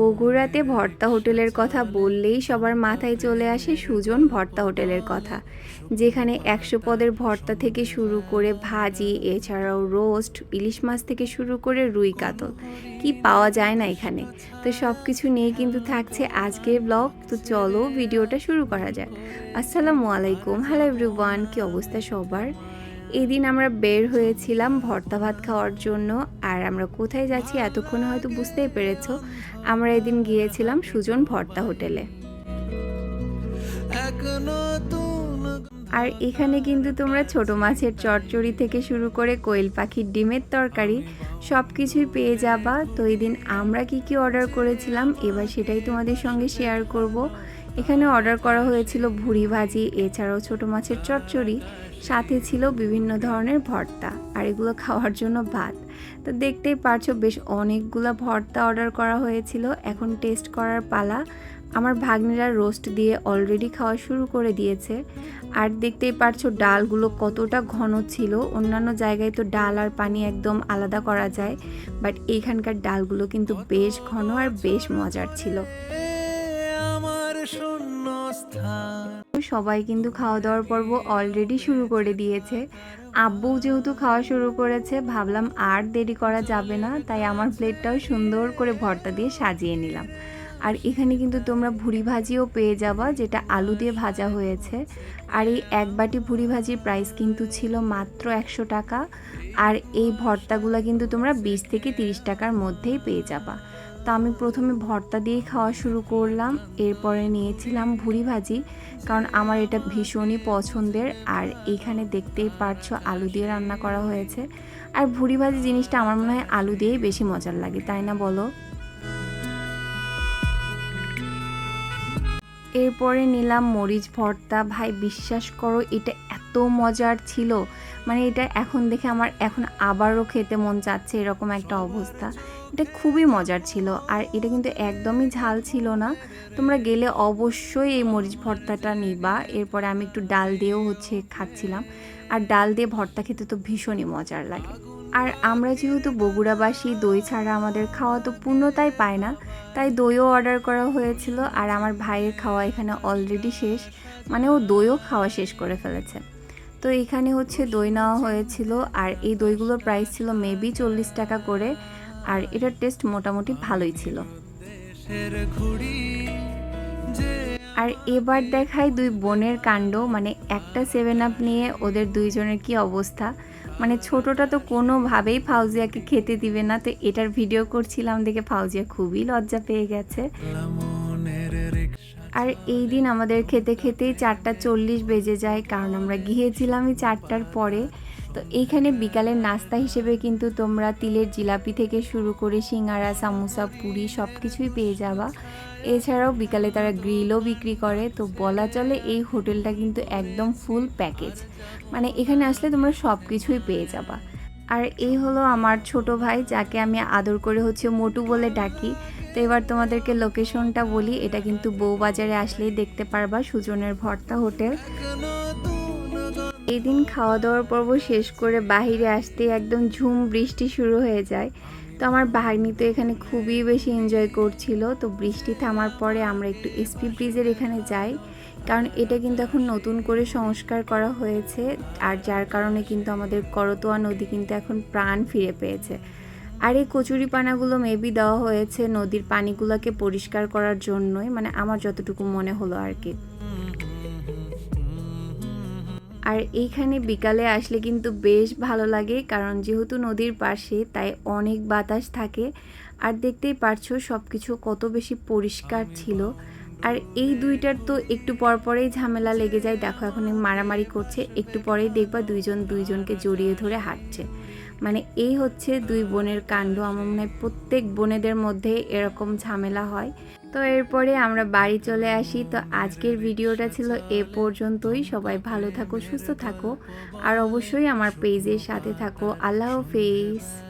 বগুড়াতে ভর্তা হোটেলের কথা বললেই সবার মাথায় চলে আসে সুজন ভর্তা হোটেলের কথা। যেখানে একশো পদের ভর্তা থেকে শুরু করে ভাজি, এছাড়াও রোস্ট, ইলিশ মাছ থেকে শুরু করে রুই কাতল। কি পাওয়া যায় না এখানে। তো সব কিছু নিয়ে কিন্তু থাকছে আজকের ব্লগ। তো চলো ভিডিওটা শুরু করা যাক। আসসালামু আলাইকুম। হ্যালো এভরিওয়ান কি অবস্থা সবার? এই দিন আমরা বের হয়েছিলাম ভর্তা ভাত খাওয়ার জন্য, আর আমরা কোথায় যাচ্ছি এতক্ষণ হয়তো বুঝতেই পেরেছ, আমরা এদিন গিয়েছিলাম সুজন ভর্তা হোটেলে। আর এখানে কিন্তু তোমরা ছোট মাছের চচ্চড়ি থেকে শুরু করে কোয়েল পাখির ডিমের তরকারি সব কিছুই পেয়ে যাবা। তো এই দিন আমরা কি কি অর্ডার করেছিলাম, এবার সেটাই তোমাদের সঙ্গে শেয়ার করব। এখানে অর্ডার করা হয়েছিল ভুড়ি ভাজি, এছাড়াও ছোট মাছের চচ্চড়ি, সাথে ছিল বিভিন্ন ধরনের ভর্তা, আর এগুলো খাওয়ার জন্য ভাত। তো দেখতেই পারছ, বেশ অনেকগুলো ভর্তা অর্ডার করা হয়েছিল। এখন টেস্ট করার পালা। আমার ভাগ্নিরা রোস্ট দিয়ে অলরেডি খাওয়া শুরু করে দিয়েছে। আর দেখতেই পারছ, ডালগুলো কতটা ঘন ছিল। অন্যান্য জায়গায় তো ডাল আর পানি একদম আলাদা করা যায়। বাট এইখানকার ডালগুলো কিন্তু বেশ ঘন আর বেশ মজার ছিল। সবাই কিন্তু খাওয়া দাওয়ার পর্ব অলরেডি শুরু করে দিয়েছে। আব্বু যেহেতু খাওয়া শুরু করেছে, ভাবলাম আর দেরি করা যাবে না, তাই আমার প্লেটটাও সুন্দর করে ভর্তা দিয়ে সাজিয়ে নিলাম। আর এখানে কিন্তু তোমরা ভুড়ি ভাজিও পেয়ে যাবা, যেটা আলু দিয়ে ভাজা হয়েছে। আর এই এক বাটি ভুড়ি ভাজির প্রাইস কিন্তু ছিল মাত্র একশো টাকা। আর এই ভর্তাগুলো কিন্তু তোমরা বিশ থেকে তিরিশ টাকার মধ্যেই পেয়ে যাবা। তো আমি প্রথমে ভর্তা দিয়ে খাওয়া শুরু করলাম। এরপরে নিয়েছিলাম ভুড়ি ভাজি, কারণ আমার এটা ভীষণই পছন্দের। আর এইখানে দেখতেই পারছ আলু দিয়ে রান্না করা হয়েছে। আর ভুড়ি ভাজি জিনিসটা আমার মনে হয় আলু দিয়েই বেশি মজার লাগে, তাই না বলো? এরপরে নিলাম মরিচ ভর্তা। ভাই, বিশ্বাস করো, এটা এত মজার ছিল। মানে এটা এখন দেখে আমার এখন আবারও খেতে মন চাচ্ছে এরকম একটা অবস্থা। এটা খুবই মজার ছিল। আর এটা কিন্তু একদমই ঝাল ছিল না। তোমরা গেলে অবশ্যই এই মরিচ ভর্তাটা নিবা। এরপরে আমি একটু ডাল দিয়েও হচ্ছে খাচ্ছিলাম। আর ডাল দিয়ে ভর্তা খেতে তো ভীষণই মজার লাগে। আর আমরা যেহেতু বগুড়াবাসী, দই ছাড়া আমাদের খাওয়া তো পূর্ণতাই পায় না। তাই দইও অর্ডার করা হয়েছিল। আর আমার ভাইয়ের খাওয়া এখানে অলরেডি শেষ। মানে ও দইও খাওয়া শেষ করে ফেলেছে। তো এখানে হচ্ছে দই নেওয়া হয়েছিল, আর এই দইগুলোর প্রাইস ছিল মেবি চল্লিশ টাকা করে, আর এটার টেস্ট মোটামুটি ভালোই ছিল। আর এবার দেখায় দুই বোনের কাণ্ড মানে একটা সেভেন আপ নিয়ে ওদের দুইজনের কি অবস্থা। মানে ছোটটা তো কোনোভাবেই ফাউজিয়াকে খেতে দিবে না, তো এটার ভিডিও করছিলাম দেখে ফাউজিয়া খুবই লজ্জা পেয়ে গেছে। আর এই দিন আমাদের খেতে খেতেই চারটা চল্লিশ বেজে যায়, কারণ আমরা গিয়েছিলামই চারটার পরে। তো এইখানে বিকালের নাস্তা হিসেবে কিন্তু তোমরা তিলের জিলাপি থেকে শুরু করে সিঙ্গারা, সামোসা, পুরি সব কিছুই পেয়ে যাবা। এছাড়াও বিকালে তারা গ্রিলও বিক্রি করে, তো বলা চলে এই হোটেলটা কিন্তু একদম ফুল প্যাকেজ। মানে এখানে আসলে তোমরা সব কিছুই পেয়ে যাবা। আর এই হলো আমার ছোট ভাই, যাকে আমি আদর করে হচ্ছে মোটু বলে ডাকি। তো এবার তোমাদেরকে লোকেশনটা বলি। এটা কিন্তু বউবাজারে আসলেই দেখতে পারবা, সুজনের ভর্তা হোটেল। এই দিন খাওয়া দাওয়ার পর্ব শেষ করে বাহিরে আসতে একদম ঝুম বৃষ্টি শুরু হয়ে যায়। তো আমার ভাগ্নি তো এখানে খুবই বেশি এনজয় করছিল। তো বৃষ্টি থামার পরে আমরা একটু এসপি ব্রিজের এখানে যাই। কারণ এটা কিন্তু এখন নতুন করে সংস্কার করা হয়েছে। আর যার কারণে কিন্তু আমাদের করতোয়া নদী কিন্তু এখন প্রাণ ফিরে পেয়েছে। আর এই কচুরি পানাগুলো মেবি দেওয়া হয়েছে নদীর পানিগুলোকে পরিষ্কার করার জন্যই মানে আমার যতটুকু মনে হলো আর কি। আর এইখানে বিকালে আসলে কিন্তু বেশ ভালো লাগে, কারণ যেহেতু নদীর পাশে, তাই অনেক বাতাস থাকে। আর দেখতেই পারছ সব কিছু কত বেশি পরিষ্কার ছিল। আর এই দুইটার তো একটু পর পরেই ঝামেলা লেগে যায়। দেখো, এখন মারামারি করছে, একটু পরেই দেখবা দুইজন দুইজনকে জড়িয়ে ধরে হাঁটছে। মানে এই হচ্ছে দুই বোনের কাণ্ড। আমার মনে হয় প্রত্যেক বোনেদের মধ্যে এরকম ঝামেলা হয়। তো এরপরে আমরা বাড়ি চলে আসি। তো আজকের ভিডিওটা ছিল এ পর্যন্তই। সবাই ভালো থাকো, সুস্থ থাকো। আর অবশ্যই আমার পেজের সাথে থাকো। আল্লাহ হাফেজ।